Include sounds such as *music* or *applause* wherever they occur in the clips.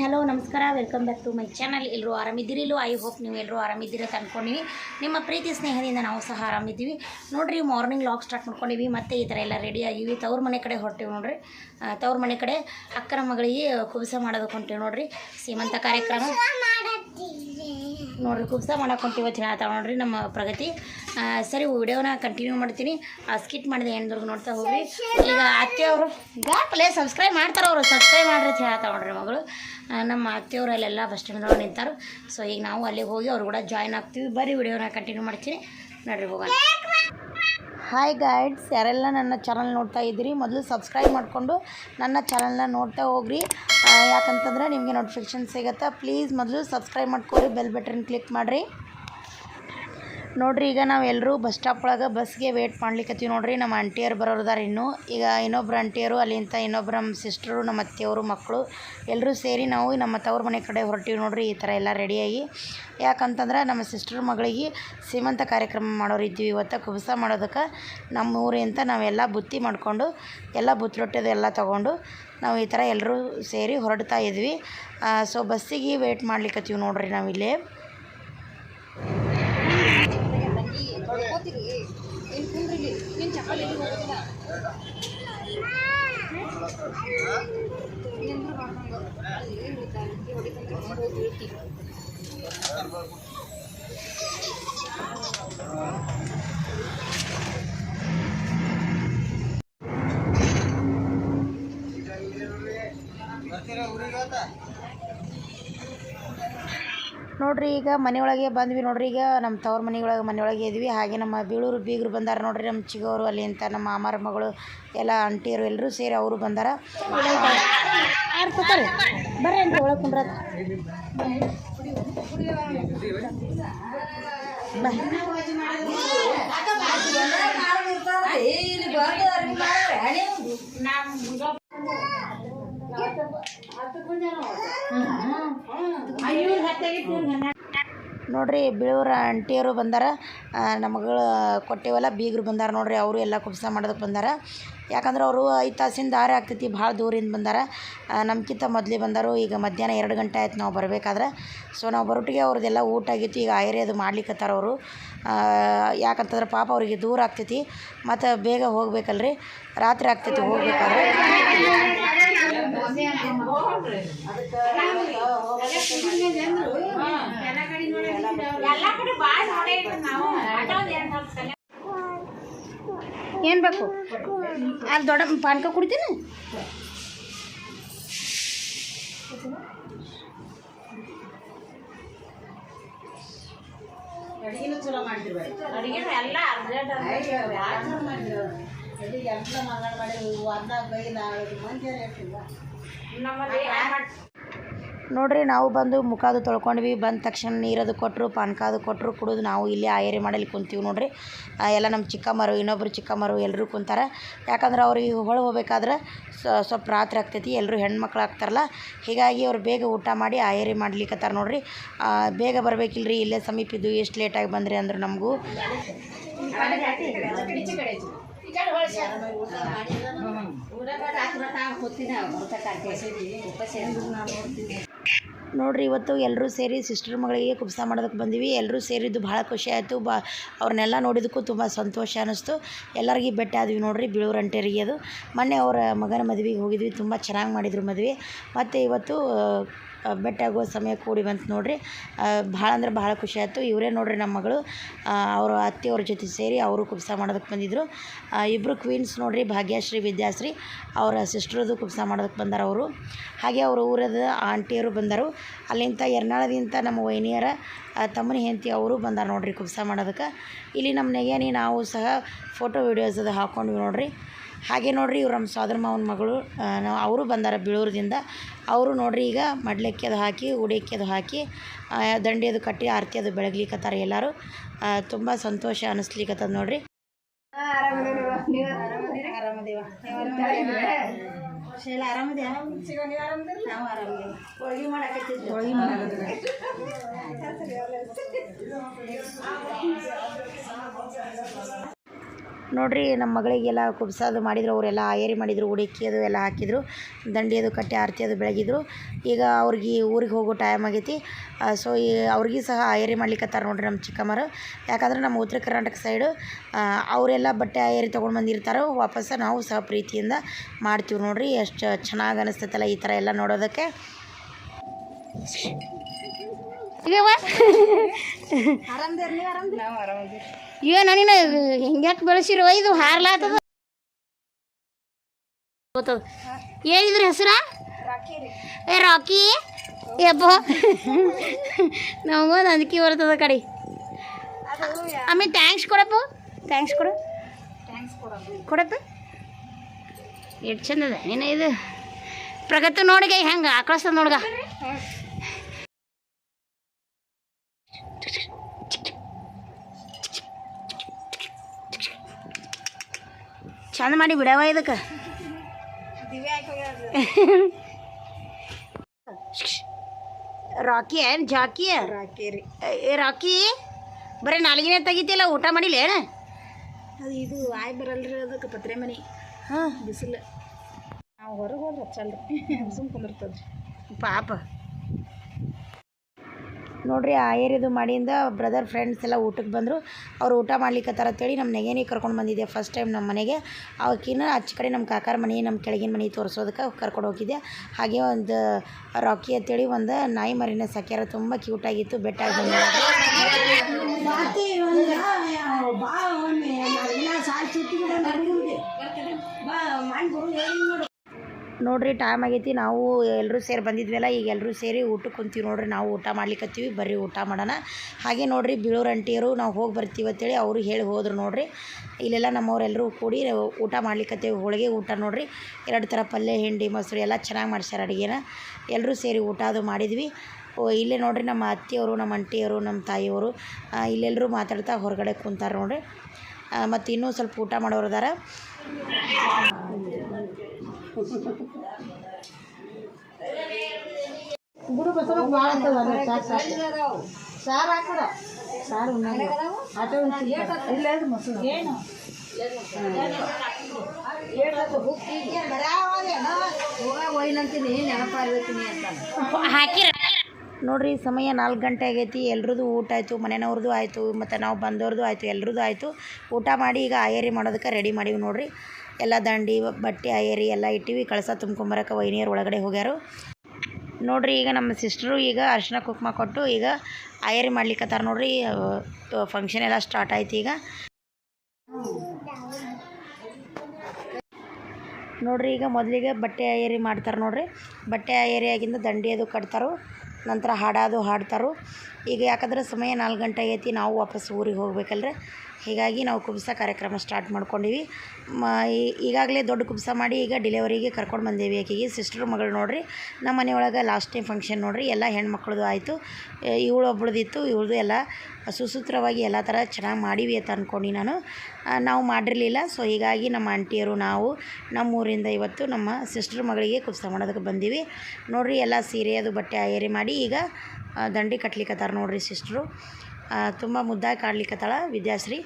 Hello, ನಮಸ್ಕಾರ. Welcome back to my channel ಎಲ್ಲರೂ ಆರಾಮಿದ್ದೀರಿ? ಇಲ್ಲೂ ಐ ಹೋಪ್ ನೀವು ಎಲ್ಲರೂ ಆರಾಮಿದ್ದೀರ ಅಂತ ಅನ್ಕೊಂಡಿವಿ. ನಿಮ್ಮ ಪ್ರೀತಿ ಸ್ನೇಹದಿಂದ ನಾವು ಸಹ ಆರಾಮಿದ್ದೀವಿ. ನೋಡಿರಿ ಮಾರ್ನಿಂಗ್ ಲಾಗ್ ಸ್ಟಾರ್ಟ್ ಮಾಡ್ಕೊಂಡಿವಿ. ಮತ್ತೆ ಈ ಥರ ಎಲ್ಲ ರೆಡಿ ಆಗಿವಿ. ತವ್ರ ಮನೆ ಕಡೆ ಹೊರಟಿವಿ ನೋಡ್ರಿ. ತವ್ರ ಮನೆ ಕಡೆ ಅಕ್ಕನ ಮಗಳಿಗೆ ಕುಬಸ ಮಾಡೋದಕ್ಕೆ ಹೊಂಟೀವಿ ನೋಡ್ರಿ. ಸೀಮಂತ ಕಾರ್ಯಕ್ರಮ. ನೋಡ್ರಿ ಕುಬ್ಸ ಮಾಡಕ್ಕೆ ಹೊಂಟೀವಿ ಹೇಳ್ತಾವೆ ನೋಡ್ರಿ ನಮ್ಮ ಪ್ರಗತಿ. ಸರಿ ವಿಡಿಯೋನ ಕಂಟಿನ್ಯೂ ಮಾಡ್ತೀನಿ. ಸ್ಕಿಟ್ ಮಾಡಿದೆ ಹೆಣ್ಣು ನೋಡ್ತಾ ಹೋಗ್ರಿ. ಈಗ ಅತ್ತೆಯವರು ಗಾಪಲೆ ಸಬ್ಸ್ಕ್ರೈಬ್ ಮಾಡ್ತಾರೆ ಅವರು ಸಬ್ಸ್ಕ್ರೈಬ್ ಮಾಡ್ರಿ ಅಂತ ಹೇಳ್ತಾವ ನೋಡ್ರಿ ಮಗಳು. ನಮ್ಮ ಅತ್ತೆಯವರು ಅಲ್ಲೆಲ್ಲ ಬಸ್ ಸ್ಟ್ಯಾಂಡ್ದೊಳಗೆ ನಿಂತಾರು. ಸೊ ಈಗ ನಾವು ಅಲ್ಲಿಗೆ ಹೋಗಿ ಅವ್ರು ಕೂಡ ಜಾಯ್ನ್ ಆಗ್ತೀವಿ. ಬರೀ ವಿಡಿಯೋನ ಕಂಟಿನ್ಯೂ ಮಾಡ್ತೀನಿ. ನೋಡ್ರಿ, ಹೋಗೋಣ. ಹಾಯ್ ಗೈಡ್ಸ್ ಯಾರೆಲ್ಲ ನನ್ನ ಚಾನಲ್ ನೋಡ್ತಾ ಇದ್ದೀರಿ, ಮೊದಲು ಸಬ್ಸ್ಕ್ರೈಬ್ ಮಾಡಿಕೊಂಡು ನನ್ನ ಚಾನಲ್ನ ನೋಡ್ತಾ ಹೋಗ್ರಿ. ಯಾಕಂತಂದ್ರೆ ನಿಮಗೆ ನೋಟಿಫಿಕೇಷನ್ ಸಿಗುತ್ತೆ. ಪ್ಲೀಸ್ ಮೊದಲು ಸಬ್ಸ್ಕ್ರೈಬ್ ಮಾಡ್ಕೊರಿ ಬೆಲ್ ಬಟನ್ ಕ್ಲಿಕ್ ಮಾಡಿರಿ. ನೋಡ್ರಿ, ಈಗ ನಾವು ಎಲ್ಲರೂ ಬಸ್ ಸ್ಟಾಪ್ ಒಳಗೆ ಬಸ್ಗೆ ವೇಟ್ ಮಾಡ್ಲಿಕ್ಕತ್ತೀವಿ ನೋಡ್ರಿ. ನಮ್ಮ ಆಂಟಿಯರು ಬರೋರ್ದಾರ ಇನ್ನು. ಈಗ ಇನ್ನೊಬ್ರು ಆಂಟಿಯರು ಅಲ್ಲಿಂದ ಇನ್ನೊಬ್ರು ನಮ್ಮ ಸಿಸ್ಟರು ನಮ್ಮ ಅತ್ತೆಯವರು ಮಕ್ಕಳು ಎಲ್ಲರೂ ಸೇರಿ ನಾವು ನಮ್ಮ ತವ್ರ ಮನೆ ಕಡೆ ಹೊರಟೀವಿ ನೋಡ್ರಿ, ಈ ಥರ ಎಲ್ಲ ರೆಡಿಯಾಗಿ ಯಾಕಂತಂದ್ರೆ ನಮ್ಮ ಸಿಸ್ಟರ್ ಮಗಳಿಗೆ ಸೀಮಂತ ಕಾರ್ಯಕ್ರಮ ಮಾಡೋರು ಇದ್ದೀವಿ. ಇವತ್ತು ಕುಬಸ ಮಾಡೋದಕ್ಕೆ ನಮ್ಮ ಊರಿಂದ ನಾವೆಲ್ಲ ಬುತ್ತಿ ಮಾಡಿಕೊಂಡು, ಎಲ್ಲ ಬುತ್ತಲೊಟ್ಟೆದು ಎಲ್ಲ ತೊಗೊಂಡು ನಾವು ಈ ಥರ ಎಲ್ಲರೂ ಸೇರಿ ಹೊರಡ್ತಾ ಇದ್ವಿ. ಸೊ ಬಸ್ಸಿಗೆ ವೇಟ್ ಮಾಡ್ಲಿಕ್ಕತ್ತೀವಿ ನೋಡ್ರಿ ನಾವಿಲ್ಲೇ ఎందుకు ನೋಡ್ರಿ, ಈಗ ಮನೆಯೊಳಗೆ ಬಂದ್ವಿ ನೋಡ್ರಿ, ಈಗ ನಮ್ಮ ತವ್ರ ಮನೆಯೊಳಗೆ ಮನೆಯೊಳಗೆ ಇದ್ವಿ. ಹಾಗೆ ನಮ್ಮ ಬೀಳೂರು ಬೀಗರು ಬಂದಾರ ನೋಡ್ರಿ, ನಮ್ಮ ಚಿಗವರು ಅಲ್ಲಿ ಅಂತ, ನಮ್ಮ ಮಾಮಾರ ಮಗಳು, ಎಲ್ಲ ಅಂಟಿಯರು ಎಲ್ಲರೂ ಸೇರಿ ಅವರು ಬಂದಾರ. ಬರ್ರಿ ಅಂತ ನೋಡ್ರಿ, ಬೀಳೂರ ಆಂಟಿಯವರು ಬಂದಾರ. ನಮಗಳು ಕೊಟ್ಟೇವಲ್ಲ, ಬೀಗರು ಬಂದಾರ ನೋಡ್ರಿ, ಅವರು ಎಲ್ಲ ಕುಪ್ಸ ಮಾಡೋದಕ್ಕೆ ಬಂದಾರ. ಯಾಕಂದ್ರೆ ಅವರು ಐದು ತಾಸಿನ ದಾರಿ ಆಗ್ತೈತಿ, ಭಾಳ ದೂರಿಂದ ಬಂದಾರ. ನಮ್ಗಿಂತ ಮೊದಲೇ ಬಂದರು, ಈಗ ಮಧ್ಯಾಹ್ನ ಎರಡು ಗಂಟೆ ಆಯ್ತು ನಾವು ಬರಬೇಕಾದ್ರೆ. ಸೊ ನಾವು ಬರೋಟಿಗೆ ಅವ್ರದ್ದೆಲ್ಲ ಊಟ ಆಗಿತ್ತು, ಈಗ ಆಯರಿ ಅದು ಮಾಡ್ಲಿಕ್ಕತ್ತಾರ ಅವರು. ಯಾಕಂತಂದ್ರೆ ಪಾಪ ಅವರಿಗೆ ದೂರ ಆಗ್ತೈತಿ. ಮತ್ತು ಬೇಗ ಹೋಗ್ಬೇಕಲ್ರಿ. ರಾತ್ರಿ ಆಗ್ತೈತಿ ಹೋಗ್ಬೇಕಾದ್ರೆ. ಏನು ಬೇಕು? ಅಲ್ಲಿ ದೊಡ್ಡ ಪಾನಕ ಕುಡಿತೀನಿ? ಅಡಿಗೆನೂ ಚಲೋ ಮಾಡಿದ್ರು ಎಲ್ಲ ಅರ್ಜೆಂಟ್ ಎಲ್ಲ ಮಾಡಿ ಅರ್ಧ ಬೈ ನಾಳೆ ಮಂದಿ ಹೇಳ್ತಿಲ್ಲ ನೋಡ್ರಿ ನಾವು ಬಂದು ಮುಖದು ತೊಳ್ಕೊಂಡ್ವಿ. ಬಂದ ತಕ್ಷಣ ನೀರದು ಕೊಟ್ಟರು ಪಾನ್ಕಾದು ಕೊಟ್ಟರು ಕುಡಿದು ನಾವು ಇಲ್ಲೇ ಆಯರಿ ಮಾಡಲಿ ಕುಂತೀವಿ ನೋಡ್ರಿ. ಎಲ್ಲ ನಮ್ಮ ಚಿಕ್ಕಮ್ಮರು ಇನ್ನೊಬ್ಬರು ಚಿಕ್ಕಮ್ಮರು ಎಲ್ಲರೂ ಕುಂತಾರೆ. ಯಾಕಂದ್ರೆ ಅವ್ರಿಗೆ ಹೊಳ ಹೋಗ್ಬೇಕಾದ್ರೆ ಸ್ವಲ್ಪ ರಾತ್ರಿ ಆಗ್ತೈತಿ ಎಲ್ಲರೂ ಹೆಣ್ಮಕ್ಳು ಆಗ್ತಾರಲ್ಲ. ಹೀಗಾಗಿ ಅವ್ರು ಬೇಗ ಊಟ ಮಾಡಿ ಆಯರಿ ಮಾಡ್ಲಿಕ್ಕತ್ತಾರೆ ನೋಡ್ರಿ. ಬೇಗ ಬರಬೇಕಿಲ್ರಿ ಇಲ್ಲೇ ಸಮೀಪ ಇದ್ದು ಎಷ್ಟು ಲೇಟಾಗಿ ಬಂದ್ರಿ ಅಂದ್ರೆ ನಮಗೂ. ನೋಡ್ರಿ ಇವತ್ತು ಎಲ್ಲರೂ ಸೇರಿ ಸಿಸ್ಟರ್ ಮಗಳಿಗೆ ಕುಬ್ಸ ಮಾಡೋದಕ್ಕೆ ಬಂದಿವಿ. ಎಲ್ಲರೂ ಸೇರಿದ್ದು ಭಾಳ ಖುಷಿ ಆಯಿತು. ಬಾ ಅವ್ರನ್ನೆಲ್ಲ ನೋಡಿದಕ್ಕೂ ತುಂಬ ಸಂತೋಷ ಅನ್ನಿಸ್ತು ಎಲ್ಲರಿಗೂ ಭೇಟಿ ಆದ್ವಿ ನೋಡ್ರಿ ಬಿಳೂರು ಅಂಟೇರಿಗೆ ಅದು. ಮೊನ್ನೆ ಅವರ ಮಗನ ಮದುವೆಗೆ ಹೋಗಿದ್ವಿ. ತುಂಬ ಚೆನ್ನಾಗಿ ಮಾಡಿದ್ರು ಮದುವೆ. ಮತ್ತು ಇವತ್ತು ಭೇಟಿ ಆಗೋ ಸಮಯ ಕೂಡಿ ಬಂತು ನೋಡ್ರಿ. ಭಾಳ ಅಂದ್ರೆ ಭಾಳ ಖುಷಿ ಆಯ್ತು. ಇವರೇ ನೋಡ್ರಿ ನಮ್ಮ ಮಗಳು. ಅವರ ಅತ್ತೆಯವ್ರ ಜೊತೆ ಸೇರಿ ಅವರು ಕುಪ್ಸ ಮಾಡೋದಕ್ಕೆ ಬಂದಿದ್ದರು ಇಬ್ಬರು ಕ್ವೀನ್ಸ್ ನೋಡ್ರಿ, ಭಾಗ್ಯಶ್ರೀ, ವಿದ್ಯಾಶ್ರೀ ಅವರ ಸಿಸ್ಟ್ರದು ಕುಪ್ಸ ಮಾಡೋದಕ್ಕೆ ಬಂದಾರ ಅವರು. ಹಾಗೆ ಅವ್ರ ಊರದ ಆಂಟಿಯರು ಬಂದರು. ಅಲ್ಲಿಂದ ಎರ್ನಾಳದಿಂದ ನಮ್ಮ ವೈನಿಯರ ತಮ್ಮನ ಹೆಂಡತಿ ಅವರು ಬಂದಾರ ನೋಡ್ರಿ ಕುಬ್ಸ ಮಾಡೋದಕ್ಕೆ. ಇಲ್ಲಿ ನಮ್ಮ ನೆಗೆನಿ ನಾವು ಸಹ ಫೋಟೋ ವೀಡಿಯೋಸ್ ಅದು ಹಾಕ್ಕೊಂಡ್ವಿ ನೋಡ್ರಿ. ಹಾಗೆ ನೋಡ್ರಿ ಇವ್ರು ನಮ್ಮ ಸೋದರ ಮಾವನ ಮಗಳು ನಾವು ಅವರು ಬಂದಾರ ಬೀಳೂರದಿಂದ. ಅವರು ನೋಡ್ರಿ ಈಗ ಮಡ್ಲಕ್ಕಿ ಅದು ಹಾಕಿ ಉಡಕ್ಕಿ ಅದು ಹಾಕಿ ದಂಡಿ ಅದು ಕಟ್ಟಿ ಆರತಿ ಅದು ಬೆಳಗ್ಲಿಕ್ಕತ್ತಾರ ಎಲ್ಲರೂ. ತುಂಬ ಸಂತೋಷ ಅನ್ನಿಸ್ಲಿಕ್ಕತ್ತದ ನೋಡ್ರಿ. ಶೈಲ ಆರಾಮದ್ಯಾ? ನಾವು ಆರಾಮದೇವಿ. ಹೋಳ್ಗೆ ಮಾಡಕತ್ತಿದ್ವಿ. ಹೋಳ್ಗೆ ನೋಡ್ರಿ ನಮ್ಮ ಮಗಳಿಗೆಲ್ಲ ಕುಬ್ಸೋದು ಮಾಡಿದ್ರು, ಅವರೆಲ್ಲ ಆಯರಿ ಮಾಡಿದರು ಉಡುಕಿ ಅದು ಎಲ್ಲ ಹಾಕಿದ್ರು, ದಂಡಿ ಅದು ಕಟ್ಟಿ, ಆರತಿ ಅದು ಬೆಳಗಿದ್ರು. ಈಗ ಅವ್ರಿಗೆ ಊರಿಗೆ ಹೋಗೋ ಟೈಮ್ ಆಗೈತಿ. ಸೊ ಈ ಅವ್ರಿಗೆ ಸಹ ಆಯರಿ ಮಾಡ್ಲಿಕ್ಕತ್ತಾರ ನೋಡ್ರಿ ನಮ್ಮ ಚಿಕ್ಕಮ್ಮರು. ಯಾಕಂದ್ರೆ ನಮ್ಮ ಉತ್ತರ ಕರ್ನಾಟಕ ಸೈಡು ಅವರೆಲ್ಲ ಬಟ್ಟೆ ಆಯರಿ ತೊಗೊಂಡು ಬಂದಿರ್ತಾರೋ ವಾಪಸ್ ನಾವು ಸಹ ಪ್ರೀತಿಯಿಂದ ಮಾಡ್ತೀವಿ ನೋಡ್ರಿ. ಎಷ್ಟು ಚೆನ್ನಾಗಿ ಅನಿಸ್ತೈತಲ್ಲ ಈ ಥರ ಎಲ್ಲ ನೋಡೋದಕ್ಕೆ. ಇವ ನನಗೆ ಹಿಂಗ್ಯಾಕೆ ಬೆಳೆಸಿರೋ ಇದು? ಹಾರ್ಲಾತದ. ಏನಿದ್ರೆ ಹೆಸರ? ಏ, ರಾಕಿ. ಎಬ್ಬ ನಮಗೊಂದು ಅಂಜಿಕೆ ಬರ್ತದ ಕಡೆ. ಆಮೇಲೆ ಥ್ಯಾಂಕ್ಸ್ ಕೊಡಪ್ಪ. ಥ್ಯಾಂಕ್ಸ್ ಕೊಡು. ಕೊಡಪ್ಪ. ಎಷ್ಟು ಚಂದ ಅದ ನೀನು ಇದು. ಪ್ರಗತಿ ನೋಡಿಗೆ ಹೆಂಗೆ? ಆಕಳಿಸ್ತದ ನೋಡ್ಗ. ಚಂದ ಮಾಡಿ ಬಿಡವ ಇದಕ್ಕೆ. ರಾಕಿ ಏನು ಜಾಕಿ? ರಾಕಿ ರೀ. ಏ ರಾಕಿ ಬರೀ ನಾಲ್ಗಿನ ತೆಗಿತಿಲ್ಲ ಊಟ ಮಾಡಿಲ್ಲ ಏನು? ಅದು ಇದು ಆಯ್ ಬರಲ್ರಿ ಅದಕ್ಕೆ ಪತ್ರೆ ಮನೆ. ಹಾಂ. ಬಿಸಿಲು. ನಾವು ಹೊರಗೆ ಹೋದ್ರೆ ಹಚ್ಚಲ್ರಿ. *laughs* ಸುಮ್ ಕುಂದಿರ್ತದ್ರಿ. ಪಾಪ. ನೋಡ್ರಿ ಆಯರಿದು ಮಾಡಿಂದ ಬ್ರದರ್ ಫ್ರೆಂಡ್ಸ್ ಎಲ್ಲ ಊಟಕ್ಕೆ ಬಂದರು. ಅವ್ರು ಊಟ ಮಾಡ್ಲಿಕ್ಕತ್ತಾರ ಅಂತೇಳಿ ನಮ್ಮ ನೆಗೆನಿ ಕರ್ಕೊಂಡು ಬಂದಿದ್ದೆ ಫಸ್ಟ್ ಟೈಮ್ ನಮ್ಮ ಮನೆಗೆ. ಅವಕ್ಕಿನ್ನ ಆಚೆ ಕಡೆ ನಮ್ಮ ಕಾಕಾರ ಮನೆ, ನಮ್ಮ ಕೆಳಗಿನ ಮನೆ ತೋರಿಸೋದಕ್ಕೆ ಕರ್ಕೊಂಡು ಹೋಗಿದ್ದೆ. ಹಾಗೆ ಒಂದು ರಾಕಿ ಅಂತೇಳಿ ಒಂದು ನಾಯಿ ಮರಿನ ಸಾಕ್ಯಾರ ತುಂಬ ಕ್ಯೂಟಾಗಿತ್ತು ಬೆಟ್ಟಾಗಿ ಬಂದ ನೋಡ್ರಿ ಟೈಮ್ ಆಗೈತಿ, ನಾವು ಎಲ್ಲರೂ ಸೇರಿ ಬಂದಿದ್ವಲ್ಲ, ಈಗ ಎಲ್ಲರೂ ಸೇರಿ ಊಟಕ್ಕೆ ಕುಂತೀವಿ ನೋಡ್ರಿ, ನಾವು ಊಟ ಮಾಡ್ಲಿಕ್ಕತ್ತೀವಿ ಬರ್ರಿ ಊಟ ಮಾಡೋಣ. ಹಾಗೆ ನೋಡ್ರಿ ಬೀಳೂರು ಅಂಟಿಯರು ನಾವು ಹೋಗಿ ಬರ್ತೀವಿ ಅಂತೇಳಿ ಅವರು ಹೇಳಿ ಹೋದ್ರು ನೋಡ್ರಿ. ಇಲ್ಲೆಲ್ಲ ನಮ್ಮವರೆಲ್ಲರೂ ಕೂಡಿ ಊಟ ಮಾಡ್ಲಿಕ್ಕತ್ತೀವಿ ಹೋಳಿಗೆ ಊಟ ನೋಡ್ರಿ. ಎರಡು ಥರ ಪಲ್ಯ, ಹಿಂಡಿ, ಮೊಸರು ಎಲ್ಲ ಚೆನ್ನಾಗಿ ಮಾಡ್ಸ್ಯಾರ ಅಡುಗೆನ. ಎಲ್ಲರೂ ಸೇರಿ ಊಟ ಅದು ಮಾಡಿದ್ವಿ. ಇಲ್ಲೇ ನೋಡ್ರಿ ನಮ್ಮ ಅತ್ತಿಯವರು, ನಮ್ಮ ಅಂಟಿಯವರು ನಮ್ಮ ತಾಯಿಯವರು ಇಲ್ಲೆಲ್ಲರೂ ಮಾತಾಡ್ತಾ ಹೊರಗಡೆ ಕುಂತಾರೆ ನೋಡ್ರಿ. ಮತ್ತು ಇನ್ನೂ ಸ್ವಲ್ಪ ಊಟ ಮಾಡೋರು ಅದಾರ. ಬಸವ ಭಾಳ ಸಾರು ಹಾಕೋಣ ಸಾರು ಆಟ ಇಲ್ಲ ಮೊಸರು ಏನು? ಹಾಕಿರ. ನೋಡ್ರಿ ಸಮಯ ನಾಲ್ಕು ಗಂಟೆ ಆಗೈತಿ. ಎಲ್ರದ್ದು ಊಟ ಆಯಿತು ಮನೆಯವ್ರದ್ದು ಆಯಿತು ಮತ್ತು ನಾವು ಬಂದವ್ರದ್ದು ಆಯಿತು ಎಲ್ರದ್ದು ಆಯಿತು. ಊಟ ಮಾಡಿ ಈಗ ಆಯರಿ ಮಾಡೋದಕ್ಕೆ ರೆಡಿ ಮಾಡೀವಿ ನೋಡ್ರಿ. ಎಲ್ಲ ದಂಡಿ, ಬಟ್ಟೆ ಆಯರಿ ಎಲ್ಲ ಇಟ್ಟಿವಿ. ಕಳಸ ತುಂಬ್ಕೊಂಬರಕ್ಕೆ ವೈನಿಯರ್ ಒಳಗಡೆ ಹೋಗ್ಯಾರು. ನೋಡ್ರಿ, ಈಗ ನಮ್ಮ ಸಿಸ್ಟ್ರು ಈಗ ಅರ್ಶಿನ ಕುಕ್ಮ ಕೊಟ್ಟು ಈಗ ಆಯರಿ ಮಾಡ್ಲಿಕ್ಕತ್ತಾರ ನೋಡ್ರಿ. ಫಂಕ್ಷನ್ ಎಲ್ಲ ಸ್ಟಾರ್ಟ್ ಆಯ್ತು ಈಗ. ನೋಡ್ರಿ, ಈಗ ಮೊದಲಿಗೆ ಬಟ್ಟೆ ಆಯರಿ ಮಾಡ್ತಾರೆ ನೋಡ್ರಿ. ಬಟ್ಟೆ ಆಯರಿ ಆಗಿಂದ ದಂಡಿ ಅದು ಕಟ್ತಾರೋ. ನಂತರ ಹಾಡೋದು ಹಾಡ್ತಾರೋ. ಈಗ ಯಾಕಂದ್ರೆ ಸಮಯ ನಾಲ್ಕು ಗಂಟೆ ಐತಿ ನಾವು ವಾಪಸ್ ಊರಿಗೆ ಹೋಗ್ಬೇಕಲ್ರಿ. ಹೀಗಾಗಿ ನಾವು ಕುಬ್ಸ ಕಾರ್ಯಕ್ರಮ ಸ್ಟಾರ್ಟ್ ಮಾಡ್ಕೊಂಡಿವಿ. ಮ ಈಗಾಗಲೇ ದೊಡ್ಡ ಕುಬ್ಸ ಮಾಡಿ ಈಗ ಡಿಲೆವರಿಗೆ ಕರ್ಕೊಂಡು ಬಂದೇವಿ ಆಕೆಗೆ. ಸಿಸ್ಟರ್ ಮಗಳು ನೋಡ್ರಿ ನಮ್ಮ ಮನೆಯೊಳಗೆ ಲಾಸ್ಟ್ ಟೈಮ್ ಫಂಕ್ಷನ್ ನೋಡ್ರಿ, ಎಲ್ಲ ಹೆಣ್ಮಕ್ಳದು ಆಯಿತು. ಇವಳು ಒಬ್ಳದಿತ್ತು ಇವಳದು ಎಲ್ಲ ಸುಸೂತ್ರವಾಗಿ ಎಲ್ಲ ಥರ ಚೆನ್ನಾಗಿ ಮಾಡೀವಿ ಅಂತ ಅಂದ್ಕೊಂಡು ನಾನು. ನಾವು ಮಾಡಿರಲಿಲ್ಲ. ಸೊ ಹೀಗಾಗಿ ನಮ್ಮ ಆಂಟಿಯರು, ನಾವು ನಮ್ಮ ಊರಿಂದ ಇವತ್ತು ನಮ್ಮ ಸಿಸ್ಟರ್ ಮಗಳಿಗೆ ಕುಸ್ತ ಮಾಡೋದಕ್ಕೆ ಬಂದೀವಿ. ನೋಡಿರಿ, ಎಲ್ಲ ಸೀರೆ, ಅದು ಬಟ್ಟೆ ಏರಿ ಮಾಡಿ ಈಗ ದಂಡಿ ಕಟ್ಲಿಕ್ಕತ್ತಾರ ನೋಡಿರಿ ಸಿಸ್ಟ್ರು ತುಂಬ ಮುದ್ದಾಗಿ ಕಾಡ್ಲಿಕ್ಕತ್ತಾಳ ವಿದ್ಯಾಶ್ರೀ.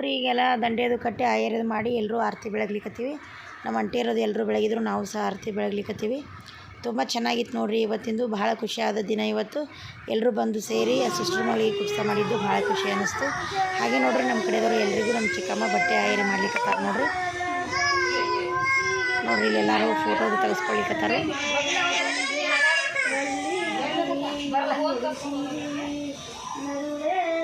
ನೋಡ್ರಿ, ಈಗೆಲ್ಲ ದಂಡೆ ಅದು ಕಟ್ಟಿ ಆಯರ್ದು ಮಾಡಿ ಎಲ್ಲರೂ ಆರತಿ ಬೆಳಗ್ಲಿಕ್ಕತ್ತೀವಿ ನಮ್ಮ ಅಂಟಿಯರದು ಎಲ್ಲರೂ ಬೆಳಗಿದ್ರು, ನಾವು ಸಹ ಆರತಿ ಬೆಳಗ್ಲಿಕ್ಕತ್ತೀವಿ ತುಂಬ ಚೆನ್ನಾಗಿತ್ತು ನೋಡ್ರಿ, ಇವತ್ತಿಂದು ಭಾಳ ಖುಷಿಯಾದ ದಿನ ಇವತ್ತು. ಎಲ್ಲರೂ ಬಂದು ಸೇರಿ, ಆ ಸಿಸ್ಟರ್ ಮಗಳಿಗೆ ಕುಪ್ಸ ಮಾಡಿದ್ದು ಭಾಳ ಖುಷಿ ಅನ್ನಿಸ್ತು. ಹಾಗೆ ನೋಡ್ರಿ, ನಮ್ಮ ಕಡೆದವರು ಎಲ್ರಿಗೂ ನಮ್ಮ ಚಿಕ್ಕಮ್ಮ ಬಟ್ಟೆ ಆಯರಿ ಮಾಡ್ಲಿಕ್ಕೆ ನೋಡ್ರಿ. ನೋಡ್ರಿ, ಇಲ್ಲೆಲ್ಲರೂ ಫೋಟೋ ತೆಗೆಸ್ಕೊಳ್ಲಿಕ್ಕತ್ತಾರ ದಂಡಿ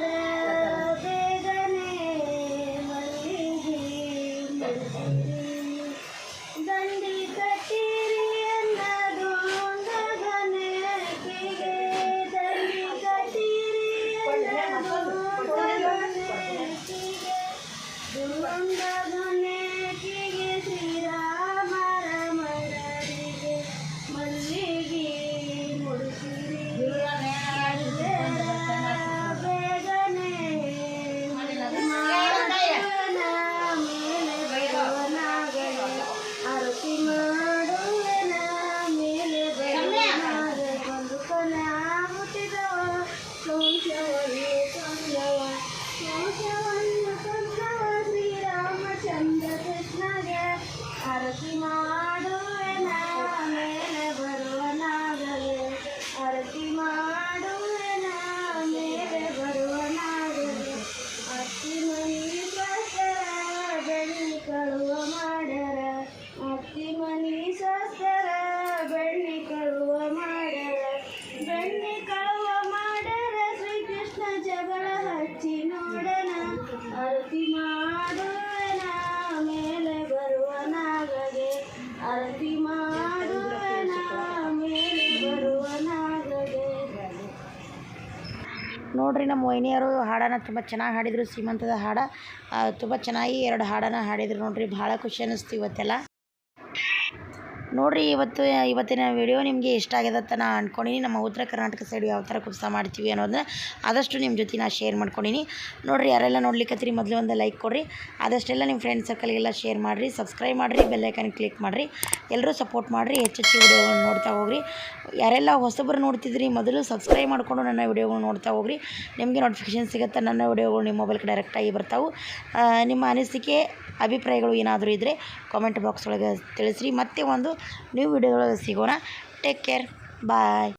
ನೋಡ್ರಿ ನಮ್ಮ ವೈನಿಯವರು ಹಾಡನ ತುಂಬ ಚೆನ್ನಾಗಿ ಹಾಡಿದರು ಸೀಮಂತದ ಹಾಡ. ತುಂಬ ಚೆನ್ನಾಗಿ ಎರಡು ಹಾಡನ್ನು ಹಾಡಿದ್ರು ನೋಡ್ರಿ. ಭಾಳ ಖುಷಿ ಅನ್ನಿಸ್ತು ಇವತ್ತೆಲ್ಲ. ನೋಡ್ರಿ, ಇವತ್ತು, ಇವತ್ತಿನ ವಿಡಿಯೋ ನಿಮಗೆ ಇಷ್ಟ ಆಗಿದೆ ಅಂತ ನಾ ಅಂದ್ಕೊಂಡಿನಿ ನಮ್ಮ ಉತ್ತರ ಕರ್ನಾಟಕ ಸೈಡ್ ಯಾವ ಥರ ಕುಸ ಮಾಡ್ತೀವಿ ಅನ್ನೋದನ್ನ ಆದಷ್ಟು ನಿಮ್ಮ ಜೊತೆ ನಾ ಶೇರ್ ಮಾಡ್ಕೊಂಡಿನಿ. ನೋಡಿರಿ, ಯಾರೆಲ್ಲ ನೋಡ್ಲಿಕ್ಕತ್ತೀರಿ ಮೊದಲು ಒಂದು ಲೈಕ್ ಕೊಡಿರಿ. ಆದಷ್ಟೆಲ್ಲ ನಿಮ್ಮ ಫ್ರೆಂಡ್ ಸರ್ಕಲ್ಗೆಲ್ಲ ಶೇರ್ ಮಾಡಿರಿ ಸಬ್ಸ್ಕ್ರೈಬ್ ಮಾಡಿರಿ ಬೆಲ್ಲೈಕನ್ ಕ್ಲಿಕ್ ಮಾಡಿರಿ. ಎಲ್ಲರೂ ಸಪೋರ್ಟ್ ಮಾಡಿರಿ, ಹೆಚ್ಚೆಚ್ಚು ವಿಡಿಯೋಗಳನ್ನ ನೋಡ್ತಾ ಹೋಗ್ರಿ. ಯಾರೆಲ್ಲ ಹೊಸಬ್ರು ನೋಡ್ತಿದ್ರಿ, ಮೊದಲು ಸಬ್ಸ್ಕ್ರೈಬ್ ಮಾಡಿಕೊಂಡು ನನ್ನ ವಿಡಿಯೋಗಳು ನೋಡ್ತಾ ಹೋಗ್ರಿ. ನಿಮಗೆ ನೋಟಿಫಿಕೇಶನ್ ಸಿಗುತ್ತೆ, ನನ್ನ ವಿಡಿಯೋಗಳು ನಿಮ್ಮ ಮೊಬೈಲ್ಗೆ ಡೈರೆಕ್ಟಾಗಿ ಬರ್ತಾವೆ. ನಿಮ್ಮ ಅನಿಸಿಕೆ, ಅಭಿಪ್ರಾಯಗಳು ಏನಾದರೂ ಇದ್ದರೆ ಕಾಮೆಂಟ್ ಬಾಕ್ಸ್ ಒಳಗೆ ತಿಳಿಸ್ರಿ. ಮತ್ತೆ ಒಂದು ನ್ಯೂ ವಿಡಿಯೋದೊಳಗೆ ಸಿಗೋಣ ಟೇಕ್ ಕೇರ್ ಬಾಯ್